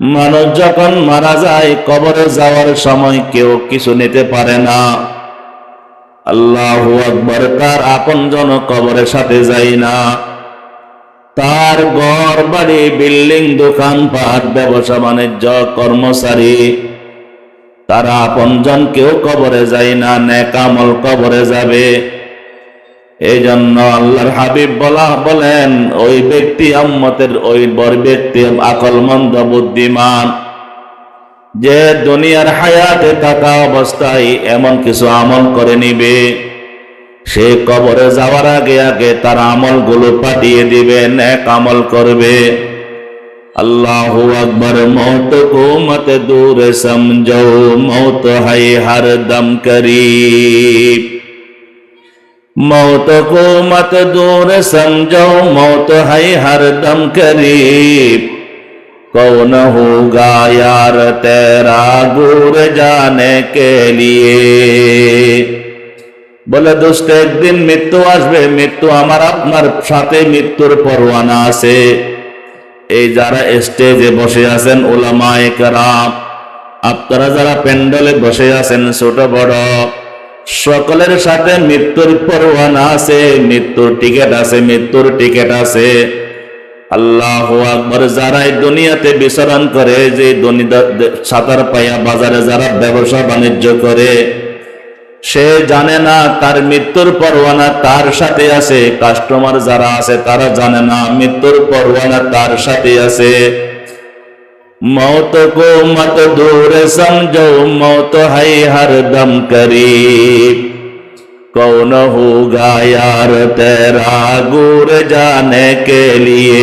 মানুষ যখন মারা যায়, কবরে যাওয়ার সময় কেউ কিছু নিতে পারে না। আল্লাহ আকবর, তার আপন জন কবরের সাথে যায় না। তার ঘর, বাড়ি, বিল্ডিং, দোকান পাট, ব্যবসা, বাণিজ্য, কর্মচারী, তারা আপনজন কেউ কবরে যায় না নেকামল কবরে যাবে। এই জন্য আল্লাহর হাবিব বলা বলেন, ওই ব্যক্তি আম্মতের ওই বর ব্যক্তি আকলমন্দ, বুদ্ধিমান। যে দুনিয়ার হায়াতে থাকা অবস্থায় এমন কিছু আমল করে নিবে, সে কবরে যাওয়ার আগে আগে তার আমলগুলো পাঠিয়ে দিবে এক আমল করবে। আল্লাহ আকবর মত কো মতে দূরে সমঝো, মত হাই হার দম করিব। मौत को मत दूर समझो मौत है हर दम करीब कौन होगा यार तेरा गुर जाने के लिए বলে দোস্ত একদিন মৃত্যু আসবে মৃত্যু আমার আপনার সাথে মৃত্যুর পরোয়ানা আছে এই যারা স্টেজে বসে আছেন ওলামায়ে কেরাম আপনারা যারা প্যান্ডেলে বসে আছেন ছোট বড় সকলের সাথে মৃত্যুর পরোয়ানা আছে, মৃত্যুর টিকিট আছে, মৃত্যুর টিকিট আছে। আল্লাহ আকবর, যারা এই দুনিয়াতে বিচরণ করে, যে সাঁতার পাইয়া বাজারে যারা ব্যবসা বাণিজ্য করে, সে জানে না তার মৃত্যুর পরোয়ানা তার সাথে আছে। কাস্টমার যারা আছে তারা জানে না মৃত্যুর পরোয়ানা তার সাথে আছে। মৌত को मत दूर समझो, मौत है हर दम करीब। कौन होगा यार तेरा गुर जाने के लिए?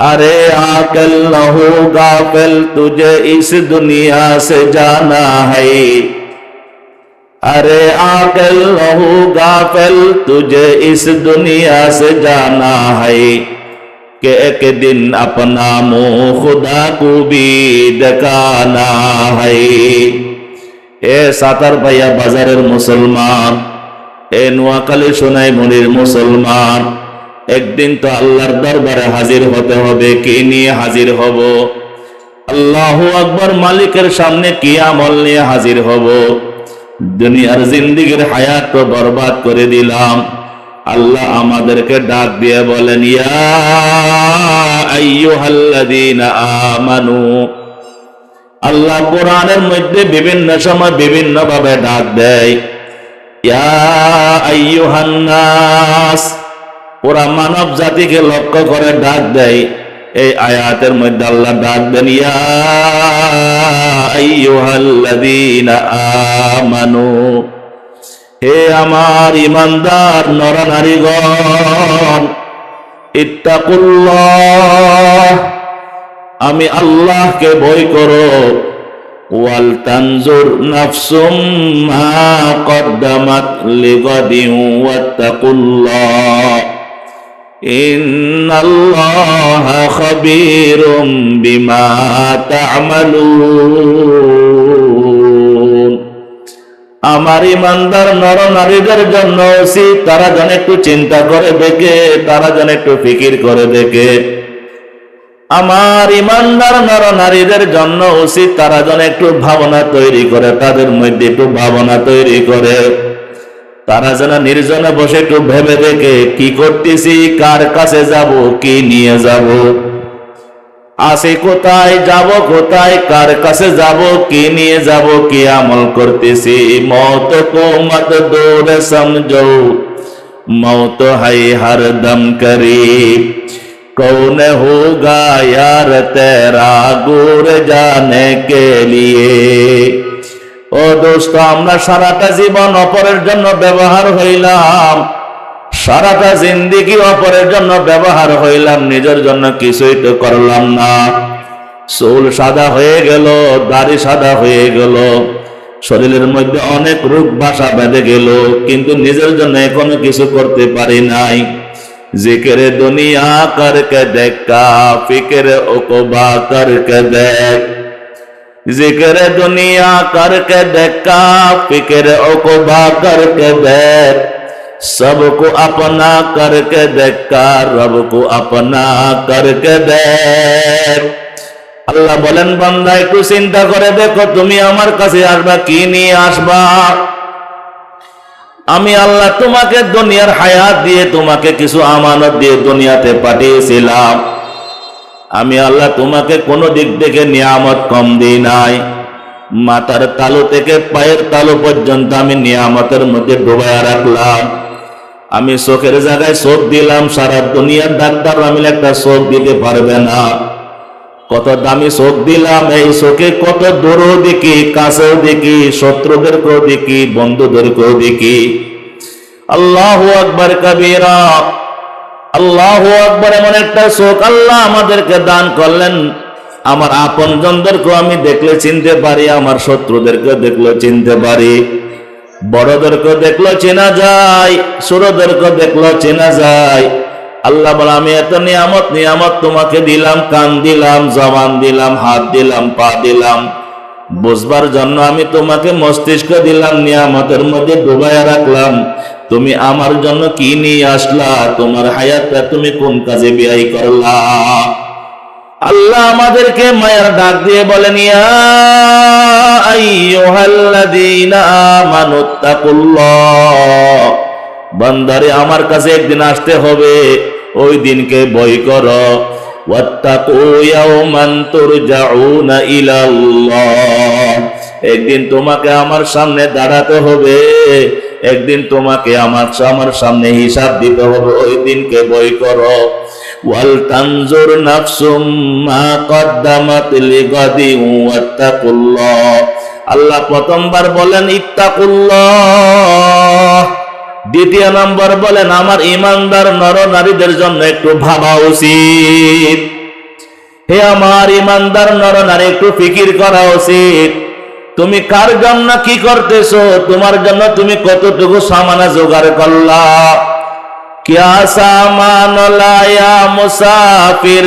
अरे आकल न हो गाफिल तुझे इस दुनिया से जाना है। अरे आकल न हो गाफिल तुझे इस दुनिया से जाना है। কে ایک আপনা মো খুদা خدا کو بھی এ সাতার পাইয়া বাজারের মুসলমান, এ নোয়াখালী সোনাই মনির মুসলমান, একদিন তো আল্লাহর দরবারে হাজির হতে হবে, কি নিয়ে হাজির হব? আল্লাহ আকবর মালিকের সামনে কি আমল নিয়ে হাজির হব? দুনিয়ার জিন্দিগির হায়াত তো বরবাদ করে দিলাম। আল্লাহ আমাদেরকে ডাক দিয়ে বলেন আমানু। আল্লাহ কোরআনের মধ্যে বিভিন্ন সময় বিভিন্ন ভাবে ডাক দেয় ওরা মানব জাতিকে লক্ষ্য করে ডাক দেয়, এই আয়াতের মধ্যে আল্লাহ ডাক দেন, ইয়া আইয়ুহাল্লাযীনা আমানু। হে আমার ইমানদার নরনারীগণ, ইত্তাকুল্লাহ, আমি আল্লাহকে ভয় করো। ওয়াল তানজুর নাফসুম মা কদ্দামাত লিগাদিন ওয়াত্তাকুল্লাহ। ইন্নাল্লাহা খাবীরুম বিমা তা'মালুন। আমার ইমানদার নর নারীদের জন্য উচিত তারা যেন একটু চিন্তা করে দেখে, তারা যেন একটু ফিকির করে দেখে। আমার ইমানদার নর নারীদের জন্য উচিত তারা যেন একটু ভাবনা তৈরি করে, তাদের মধ্যে একটু ভাবনা তৈরি করে। তারা যেন নির্জনে বসে একটু ভেবে দেখে, কি করতেছি, কার কাছে যাব, কি নিয়ে যাব। আসে কোথায় যাব কোথায় কার কাছে যাব কি নিয়ে যাব কি আমল করতেছি মত কো মত দৌড়ে সমঝো মত হাই হর দম করিব कौन होगा यार तेरा गुर जाने के लिए ও দোস্ত আমরা সারাটা জীবন অপরের জন্য ব্যবহার হইলাম সারাটা জিন্দিগি অপরের জন্য ব্যবহার হইলাম, নিজের জন্য কিছুই তো করলাম না। চুল সাদা হয়ে গেল, দাড়ি সাদা হয়ে গেল, শরীরের মধ্যে অনেক রোগ ভাষা বেঁধে গেল, কিন্তু নিজের জন্য এখনও কিছু করতে পারি নাই। জিকেরে দুনিয়া করকে দেখ ফিকেরে ওকবা করকে দেখ। জিকেরে দুনিয়া করকে দেখ ফিকেরে ওকবা করকে দেখ। सबको अपना करके देखा रब को अपना करके देख আল্লাহ বলেন বান্দা একটু চিন্তা করে দেখো তুমি আমার কাছে আসবা কি নিয়ে আসবা আমি আল্লাহ তোমাকে দুনিয়ার হায়াত দিয়ে তোমাকে কিছু আমানত দিয়ে দুনিয়াতে পাঠিয়েছিলাম আমি আল্লাহ তোমাকে কোনো দিক থেকে নিয়ামত কম দিই নাই মাথার তালু থেকে পায়ের তালু পর্যন্ত আমি নিয়ামতের মধ্যে ডুবাইয়া রাখলাম আমি চোখের জায়গায় চোখ দিলাম, সারা দুনিয়ার ডাক্তার আমি একটা চোখ দিতে পারবে না। কত দামি চোখ দিলাম, এই চোখে কত দূরও দেখি, কাছেও দেখি, শত্রুদেরকেও দেখি, বন্ধুদেরকেও দেখি। আল্লাহ আকবর কবিরা, আল্লাহ আকবর এমন একটা চোখ আল্লাহ আমাদেরকে দান করলেন। আমার আপন জনদেরকেও আমি দেখলে চিনতে পারি, আমার শত্রুদেরকে দেখলে চিনতে পারি। বড়দেরকে দেখল চেনা যায় ছোটদেরকে দেখল চেনা যায়। আল্লাহ বলে, আমি এত নিয়ামত নিয়ামত তোমাকে দিলাম, কান দিলাম, জবান দিলাম, হাত দিলাম, পা দিলাম। বুঝবার জন্য আমি তোমাকে মস্তিষ্ক দিলাম, নিয়ামতের মধ্যে ডুবাইয়া রাখলাম। তুমি আমার জন্য কি নিয়ে আসলা? তোমার হায়াতটা তুমি কোন কাজে ব্যয় করলা? আল্লাহ আমাদেরকে মায়ের ডাক দিয়ে বলেন বান্দারে, আমার কাছে একদিন আসতে হবে, ওই দিনকে বই কর। একদিন তোমাকে আমার সামনে দাঁড়াতে হবে, একদিন তোমাকে আমার আমার সামনে হিসাব দিতে হবে, ওই দিনকে বই করো। ওয়াল নাফসুম মা কদ্দামাত লিগাদি ওয়াত্তাকুল্লাহ। আল্লাহ প্রথমবার বলেন, ইত্তাকুল্লাহ। দ্বিতীয় নম্বর বলেন, আমার ইমানদার নর নারীদের জন্য একটু ভাবা উচিত। হে আমার ইমানদার নর নারী, একটু ফিকির করা উচিত। তুমি কার জন্য কি করতেছো? তোমার জন্য তুমি কতটুকু সামানা জোগাড় করলা? کیا سامان لایا مسافر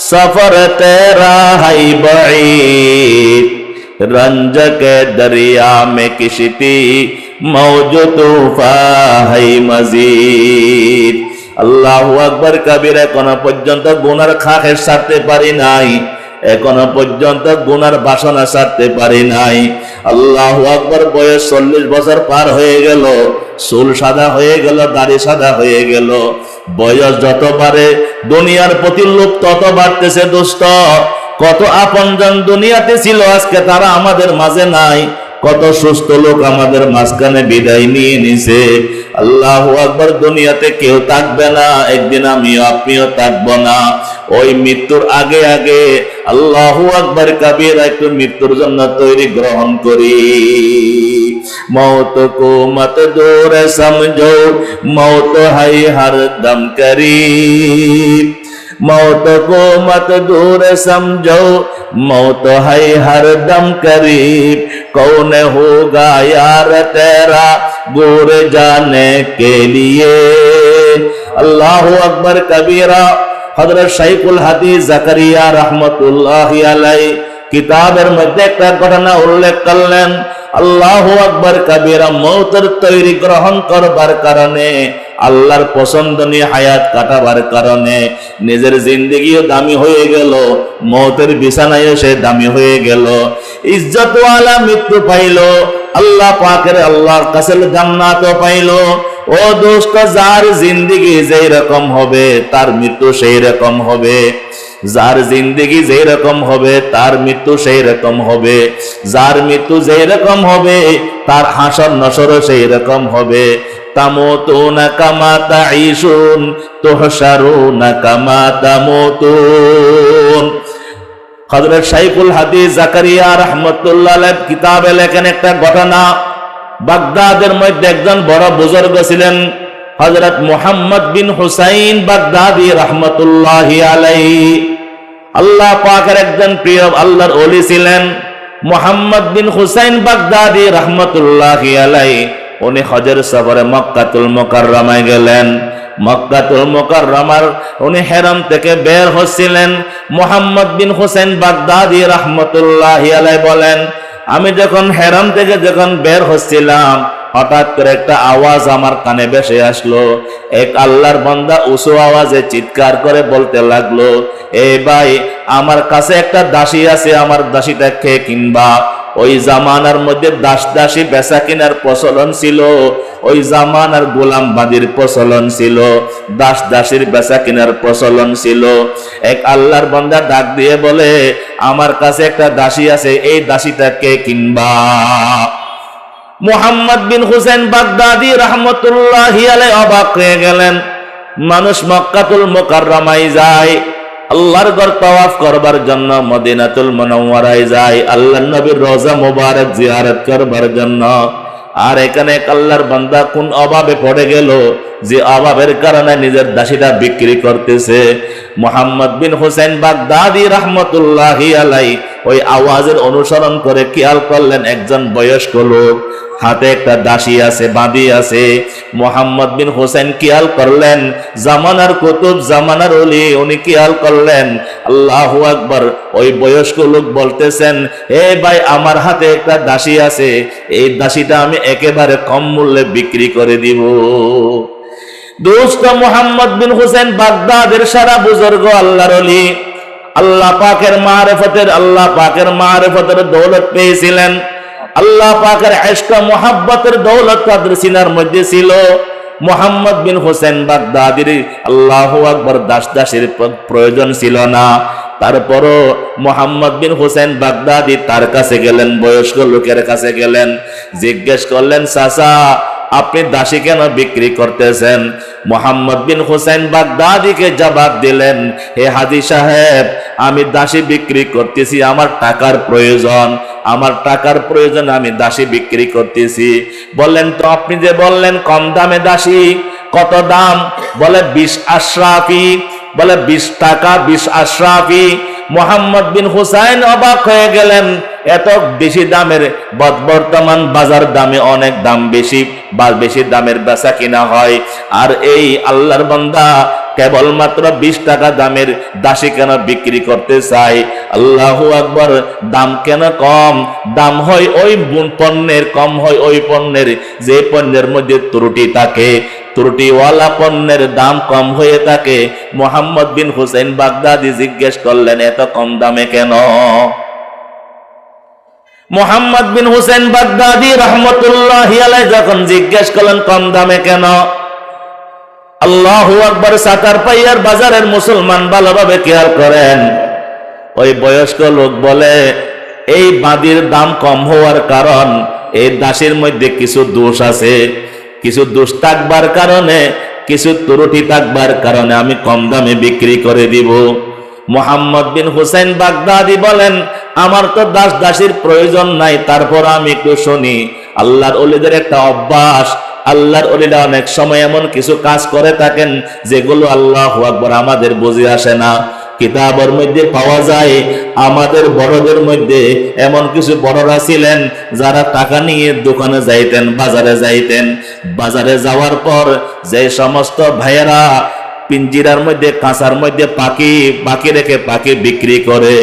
سفر تیرا ہے بعید رنج کے دریا میں کشتی আল্লাহ আকবর কাবিরা কোন পর্যন্ত গুনার খাখের সারতে পারি নাই এখনও পর্যন্ত গুনার বাসনা সারতে পারি নাই। আল্লাহ আকবর, বয়স চল্লিশ বছর পার হয়ে গেল, চুল সাদা হয়ে গেল, দাড়ি সাদা হয়ে গেল। বয়স যত বাড়ে, দুনিয়ার প্রতি লোক তত বাড়তেছে, দুষ্ট। কত আপনজন দুনিয়াতে ছিল, আজকে তারা আমাদের মাঝে নাই। কত সুস্থ লোক আমাদের মাঝখানে বিদায় নিয়ে নিছে আল্লাহ আকবর দুনিয়াতে কেউ থাকবে না একদিন আমিও আপনিও থাকবো না ওই মৃত্যুর আগে আগে আল্লাহ আকবর কাবির একটু মৃত্যুর জন্য তৈরি গ্রহণ করি मौत को मत दूर समझो मौत है हर दम करीब موت کو مت دور سمجھو۔ موت ہے ہر دم قریب۔ کون ہوگا یار تیرا گور جانے کے لیے؟ اللہ اکبر کبیرہ۔ حضرت شیخ الحدیث زکریہ رحمت اللہ علیہ۔ কিতাবের মধ্যে একটা ঘটনা উল্লেখ করলেন। আল্লাহ আকবর কাবিরা মৌতের তৈরি গ্রহণ করবার কারণে, আল্লাহর পছন্দনীয় হায়াত কাটাবার কারণে নিজের জিন্দগিও দামি হয়ে গেল, মৌতের বিছানায় সে দামি হয়ে গেল। ইজ্জত আলা মৃত্যু পাইল, আল্লাহ পাকের আল্লাহর কাছে জান্নাত পাইল। ও দোস্ত, যার জিন্দগি যেই রকম হবে, তার মৃত্যু সেই রকম হবে। যার জিন্দগি যেই রকম হবে, তার মৃত্যু সেই রকম হবে। যার মৃত্যু যেই রকম হবে, তার হাসর নসরও সেই রকম হবে। জাকারিয়া একটা ঘটনা। বাগদাদের মধ্যে একজন বড় বুজুর্গ ছিলেন। হযরত মোহাম্মদ বিন হুসাইন বাগদাদি রহমতুল্লাহ আলাইহি। আল্লাহ পাকের একজন প্রিয় আল্লাহর ওলি ছিলেন মুহাম্মদ বিন হুসাইন বাগদাদি রাহমাতুল্লাহি আলাইহি। উনি হজের সফরে মক্কাতুল মুকাররমায় গেলেন। মক্কাতুল মুকাররমার উনি হেরাম থেকে বের হচ্ছিলেন। মোহাম্মদ বিন হুসাইন বাগদাদি রাহমাতুল্লাহি আলাইহি বলেন, আমি যখন হেরাম থেকে যখন বের হচ্ছিলাম হঠাৎ করে একটা আওয়াজ আমার কানে ভেসে আসলো। এক আল্লাহর বান্দা উঁচু আওয়াজে চিৎকার করে বলতে লাগল, এ ভাই, আমার কাছে একটা দাসী আছে, আমার দাসীটা খেয়ে কিনবা? ওই জামানার মধ্যে দাস দাসী বেচা কিনার প্রচলন ছিল, ওই জামানার গোলাম বাদির প্রচলন ছিল, দাস দাসীর বেচা কিনার প্রচলন ছিল। এক আল্লাহর বান্দা ডাক দিয়ে বলে, আমার কাছে একটা দাসী আছে, এই দাসীটাকে কিনবা? মোহাম্মদ বিন হুসেন বাগদাদি রহমতুল্লাহ অবাক হয়ে গেলেন। মানুষ মক্কাতুল মোকাররমাই যায়, আল্লাহর ঘর তাওয়াফ করবার জন্য মদিনাতুল মুনাওয়ারায় যায়, আল্লাহর নবীর রোজা মুবারক জিয়ারত করবার জন্য। আর এখানে আল্লাহর বান্দা কোন অভাবে পড়ে গেল, যে অভাবের কারণে নিজের দাসীটা বিক্রি করতেছে। মোহাম্মদ বিন হোসেন বাগদাদি রহমতুল্লাহি আলাই ওই আওয়াজের অনুসরণ করে খেয়াল করলেন একজন বয়স্ক লোক। হাতে একটা দাসী আছে, বাঁধি আছে। মোহাম্মদ বিন হোসেন খেয়াল করলেন, জামানার কুতুব জামানার অলি উনি খেয়াল করলেন, আল্লাহ আকবর, ওই বয়স্ক লোক বলতেছেন, এ ভাই, আমার হাতে একটা দাসী আছে, এই দাসীটা আমি একেবারে কম মূল্যে বিক্রি করে দিব। দোস্ত মোহাম্মদ বিন হোসেন বাগদাদের সারা বুজুর্গ আল্লাহর অলি আল্লাহ পাকের মারেফতের, আল্লাহ পাকের মারেফতের দৌলত পেয়েছিলেন। আল্লাহ পাকের এশকা মোহাব্বতের দৌলত তাদের সিনার মধ্যে ছিল। মোহাম্মদ বিন হোসেন বাগদাদির আল্লাহ আকবর দাস দাসের প্রয়োজন ছিল না। তারপরও মোহাম্মদ বিন হোসেন বাগদাদি তার কাছে গেলেন, বয়স্ক লোকের কাছে গেলেন, জিজ্ঞেস করলেন, চাচা আপনি দাসী কেন বিক্রি করতেছেন? মোহাম্মদ বিন হোসেন বাগদাদিকে জবাব দিলেন, হে হাজি সাহেব, আমি দাসী বিক্রি করতেছি, আমার টাকার প্রয়োজন। আমার টাকার প্রয়োজন আমি দাসী বিক্রি করতেছি। বললেন, তো আপনি যে বললেন, কম দামে দাসী, কত দাম? বলে, বিশ আশরাফি। বলে, বিশ টাকা, বিশ আশরাফি। মোহাম্মদ বিন হুসাইন অবাক হয়ে গেলেন, এত বেশি দামের বর্তমান বাজার দামে অনেক দাম বেশি। বা বেশি দামের বেচা কিনা হয়। আর এই আল্লাহর বান্দা কেবলমাত্র বিশ টাকা দামের দাসী কেন বিক্রি করতে চাই আল্লাহু আকবর, দাম কেন কম, দাম হয় ওই পণ্যের, কম হয় ওই পণ্যের। যে পণ্যের মধ্যে ত্রুটি থাকে, ত্রুটিওয়ালা পণ্যের দাম কম হয়ে থাকে। মোহাম্মদ বিন হুসেন বাগদাদি জিজ্ঞেস করলেন, এত কম দামে কেন? মোহাম্মদ বিন হুসেন বাগদাদি রহমতুল্লাহ যখন জিজ্ঞেস করলেন, কম দামে কেন? আল্লাহু আকবর সাতার পাইয়ার বাজারের মুসলমান ভালোভাবে খেয়াল করেন। ওই বয়স্ক লোক বলে, এই বাঁদির দাম কম হওয়ার কারণ, এই দাসের মধ্যে কিছু দোষ আছে। কিছু দোষ থাকবার কারণে, কিছু ত্রুটি থাকবার কারণে আমি কম দামে বিক্রি করে দিব। মোহাম্মদ বিন হুসেন বাগদাদি বলেন আমার তো দাস দাসীর প্রয়োজন নাই, তারপর আমি একটু শুনি। আল্লাহর অলিদের একটা অভ্যাস, আল্লাহর অলিরা অনেক সময় এমন কিছু কাজ করে থাকেন, যেগুলো আল্লাহ আকবর আমাদের বুঝে আসে না। কিতাবের মধ্যে পাওয়া যায়, আমাদের বড়দের মধ্যে এমন কিছু বড়রা ছিলেন, যারা টাকা নিয়ে দোকানে যাইতেন, বাজারে যাইতেন। বাজারে যাওয়ার পর যে সমস্ত ভাইয়েরা পিঞ্জিরার মধ্যে কাঁচার মধ্যে পাখি পাখি রেখে পাখি বিক্রি করে।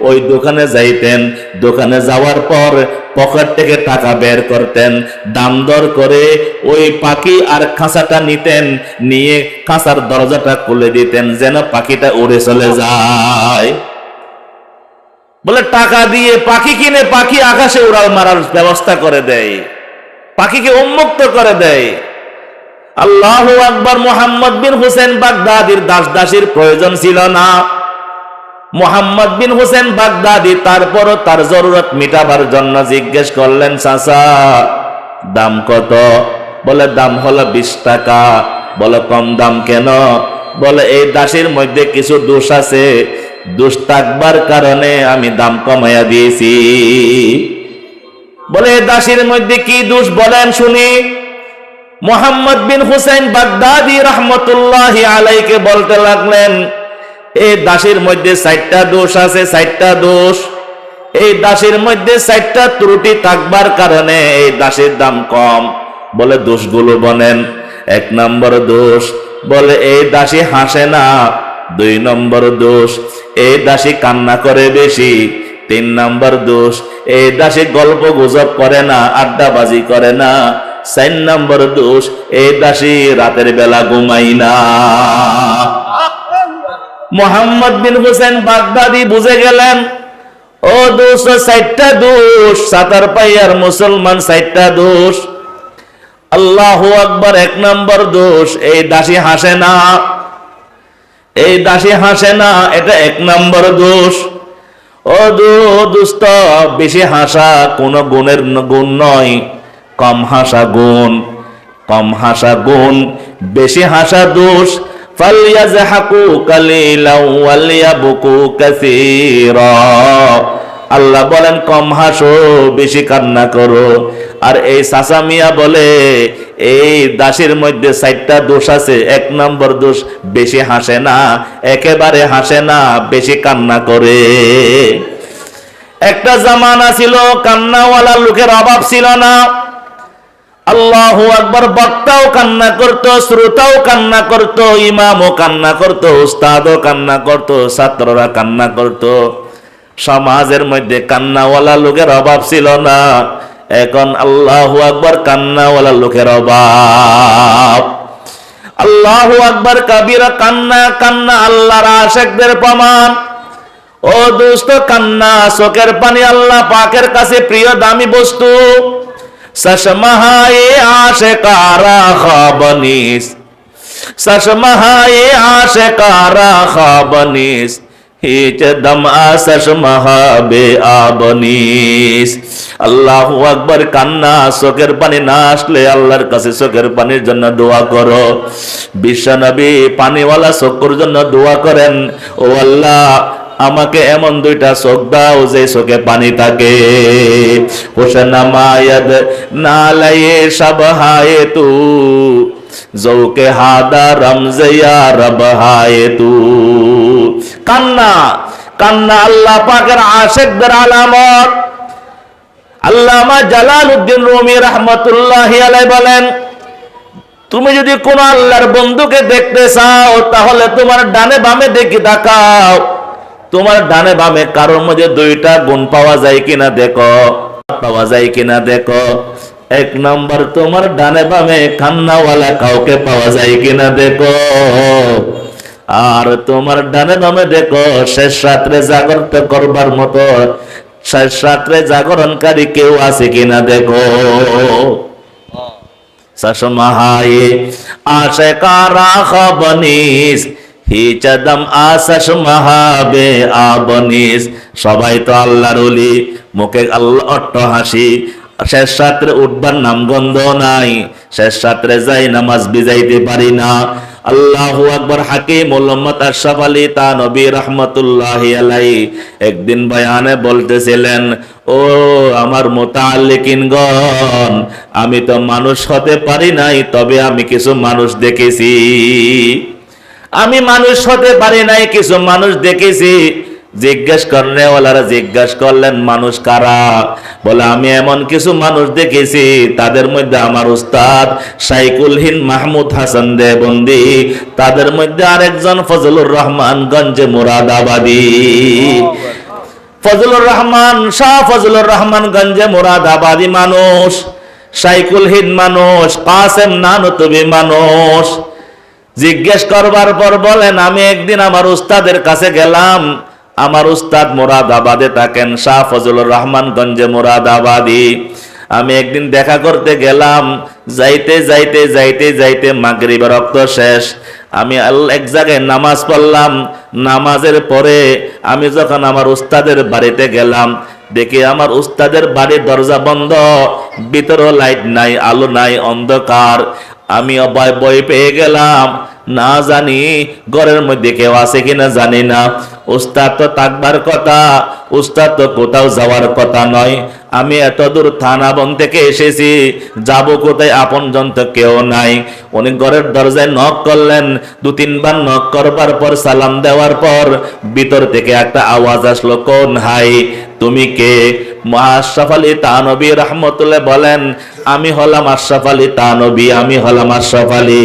ওই দোকানে যাইতেন। দোকানে যাওয়ার পর পকেট থেকে টাকা বের করতেন। দাম দর করে ওই পাখি আর খাঁচাটা নিতেন। নিয়ে খাঁচার দরজাটা খুলে দিতেন যেন পাখিটা উড়ে চলে যায়। বলে, টাকা দিয়ে পাখি কিনে পাখি আকাশে উড়াল মারার ব্যবস্থা করে দেয়। পাখিকে উন্মুক্ত করে দেয়। আল্লাহ আকবর মোহাম্মদ বিন হুসেন বাগদাদির দাস দাসীর প্রয়োজন ছিল না। মোহাম্মদ বিন হুসেন বাগদাদি তারপরও তার জরুরত মিটাবার জন্য জিজ্ঞেস করলেন, চাচা, দাম কত? বলে, দাম হলো বিশ টাকা। বলে, কম দাম কেন? বলে, এই দাসের মধ্যে কিছু দোষ আছে। দোষ থাকবার কারণে আমি দাম কমাইয়া দিয়েছি। বলে দাসের মধ্যে কি দোষ বলেন শুনি। মোহাম্মদ বিন হুসেন বাগদাদি রহমতুল্লাহ আলাইকে বলতে লাগলেন এই দাসের মধ্যে চারটা দোষ আছে, চারটা দোষ। এই দাসের মধ্যে চারটা ত্রুটি থাকবার কারণে এই দাসের দাম কম। বলে দোষগুলো বলেন, এক নম্বর দোষ, বলে এই দাসী হাসে না। দুই নম্বর দোষ, এই দাসী কান্না করে বেশি। তিন নম্বর দোষ, এই দাসী গল্প গুজব করে না, আড্ডাবাজি করে না। চার নম্বর দোষ এই দাসী রাতের বেলা ঘুমাই না। মোহাম্মদ বিন হোসেন বাগদাদি বুঝে গেলেন, ও দোষ চারটা দোষ, সাতার পাইয়ার মুসলমান চারটা দোষ। আল্লাহ আকবার এক নম্বর দোষ এই দাসী হাসে না। এই দাসী হাসে না, এটা এক নম্বর দোষ। ও দু দুস্ত বেশি হাসা কোন গুণের গুণ নয়। কম হাসা গুণ, কম হাসা গুণ, বেশি হাসা দোষ। ফালিয়াজহাকু কালিলাও ওয়ালিয়াবকু কাসীরা। আল্লাহ বলেন, কম হাসো, বেশি কান্না করো। আর এই সাসা মিয়া বলে, এই দাসের মধ্যে চারটা দোষ আছে। এক নম্বর দোষ, বেশি হাসে না, একেবারে হাসে না, বেশি কান্না করে। একটা জামানা ছিল কান্নাওয়ালা লোকের অভাব ছিল না। আল্লাহ আকবর বক্তাও কান্না করতো, শ্রোতাও কান্না করতো, ইমামও কান্না করতো, উস্তাদও কান্না করতো, ছাত্ররা কান্না করতো। সমাজের মধ্যে কান্নাওয়ালা লোকের অভাব ছিল না, এখন আল্লাহ আকবর কান্নাওয়ালা লোকের অভাব। আল্লাহ আকবর কাবিরা কান্না কান্না আল্লাহর আশেকদের প্রমাণ। ও দোস্ত, কান্না চোখের পানি আল্লাহ পাকের কাছে প্রিয় দামি বস্তু। সশমাহায়ে আশেকারা খাবনিস সশমাহায়ে আশেকারা খাবনিস হিচ দম মহাবে আবনিস আল্লাহ আকবর কান্না চোখের পানি না আসলে আল্লাহর কাছে চোখের পানির জন্য দোয়া করো বিশ্বনবী পানিওয়ালা চোখের জন্য দোয়া করেন ও আল্লাহ আমাকে এমন দুইটা চোখ দাও যে চোখে পানি থাকে। হোসেন মায়াদ সব হায়ে তু। জৌকে হাদা রমজয়া রব হায়ে তু। কান্না কান্না আল্লাহ পাকের আশেকদের আলামত। আল্লামা জালাল উদ্দিন রুমি রহমতুল্লাহ আলাই বলেন, তুমি যদি কোন আল্লাহর বন্ধুকে দেখতে চাও, তাহলে তোমার ডানে বামে দেখি তাকাও। তোমার ডানে বামে কারোর মধ্যে দুইটা গুণ পাওয়া যায় কিনা দেখো। পাওয়া যায় কিনা দেখো। এক নম্বর, তোমার ডানে বামে কান্নাওয়ালা কাউকে পাওয়া যায় কিনা দেখো। আর তোমার ডানে বামে দেখো, শেষ রাত্রে জাগরণ করবার মতো, শেষ রাত্রে জাগরণকারী কেউ আছে কিনা দেখো। সসমাহায়ে আশকারা খবনিস হিচদম আসাস মাহাবে আবনিস। সবাই তো আল্লাহর ওলি, মুখে আল্লাহ অট্ট হাসি। শেষ রাত্রে উঠবার নাম গন্ধ নাই, শেষ রাত্রে যাই নামাজ বিজাইতে পারি না। আল্লাহু আকবর হাকিম মোহাম্মদ আশরাফ আলী, তা নবী রহমতুল্লাহ আলাই একদিন বয়ানে বলতেছিলেন, ও আমার মোতাল্লিকিনগণ আমি তো মানুষ হতে পারি নাই, তবে আমি কিছু মানুষ দেখেছি। আমি মানুষ হতে পারি নাই, কিছু মানুষ দেখেছি। জিজ্ঞেস করনেওয়ালারা জিজ্ঞেস করলেন, মানুষ কারা? বলে, আমি এমন কিছু মানুষ দেখেছি, তাদের মধ্যে আমার উস্তাদ সাইকুল হিন মাহমুদ হাসান দেবন্দি, তাদের মধ্যে আরেকজন ফজলুর রহমান গঞ্জে মুরাদাবাদী। ফজলুর রহমান, শাহ ফজলুর রহমান গঞ্জে মুরাদাবাদী মানুষ সাইকুল হিন মানুষ, কাসেম নানতবি মানুষ। জিজ্ঞেস করবার পর বলেন, আমি একদিন আমার উস্তাদের কাছে গেলাম। আমার উস্তাদ মোরাদাবাদে থাকেন, শাহ ফজলুর রহমান গঞ্জে মোরাদাবাদী। আমি একদিন দেখা করতে গেলাম। যাইতে যাইতে যাইতে যাইতে মাগরিবের রক্ত শেষ। আমি এক জায়গায় নামাজ পড়লাম। নামাজের পরে আমি যখন আমার উস্তাদের বাড়িতে গেলাম, দেখি আমার উস্তাদের বাড়ির দরজা বন্ধ। ভিতরে লাইট নাই, আলো নাই, অন্ধকার। আমি অবায় বই পেয়ে গেলাম। না জানি ঘরের মধ্যে কেউ আছে কিনা জানি না। উস্তাদ তো থাকবার কথা, উস্তাদ তো কোথাও যাওয়ার কথা নয়। আমি এত দূর থানা বন থেকে এসেছি, যাব কোথায় আপন তো কেউ নাই। উনি ঘরের দরজায় নক করলেন, দু তিনবার নক করবার পর, সালাম দেওয়ার পর ভিতর থেকে একটা আওয়াজ আসলো, কোন হাই? তুমি কে? মাশরাফ আলী তানবী রহমতুল্লাহ বলেন, আমি হলাম আশরাফ আলী তানবী, আমি হলাম আশরাফ আলী।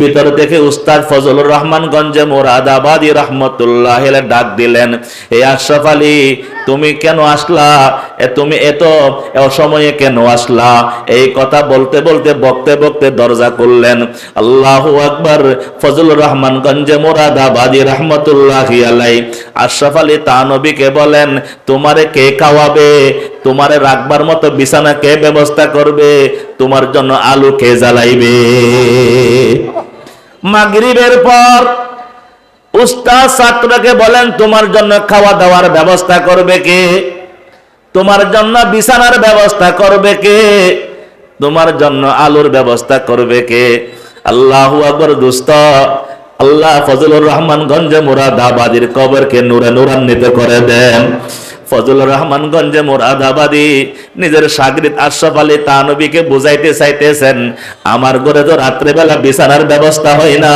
ভিতর থেকে উস্তাদ ফজলুর রহমান গঞ্জে মোরাদাবাদী রহমতুল্লাহ ডাক দিলেন এই আশরাফ আলী, তুমি কেন আসলা? এ তুমি এত অসময়ে কেন আসলা? এই কথা বলতে বলতে বকতে বকতে দরজা করলেন আল্লাহ আকবার, ফজলুর রহমান গঞ্জে মোরাদাবাদী রহমতুল্লাহ আলাই আশরাফ আলী তানবীকে বলেন, তোমারে কে খাওয়াবে? তোমারে রাখবার মতো বিছানা কে ব্যবস্থা করবে? তোমার জন্য আলু কে জ্বালাইবে? মাগরিবের পর উস্তাদ ছাত্রকে বলেন, তোমার জন্য খাওয়া দাওয়ার ব্যবস্থা করবে কে? তোমার জন্য বিছানার ব্যবস্থা করবে কে? তোমার জন্য আলুর ব্যবস্থা করবে কে? আল্লাহু আকবর দুস্ত। আল্লাহ ফজলুর রহমান গঞ্জে মুরাদাবাদীর কবরকে নূরে নূরান্বিত করে দেন। ফজলুর রহমানগঞ্জে গঞ্জে মুরাদাবাদী। নিজের সাগরিত আশরাফ আলী তানবীকে বুঝাইতে চাইতেছেন, আমার ঘরে তো রাত্রেবেলা বিছানার ব্যবস্থা হয় না।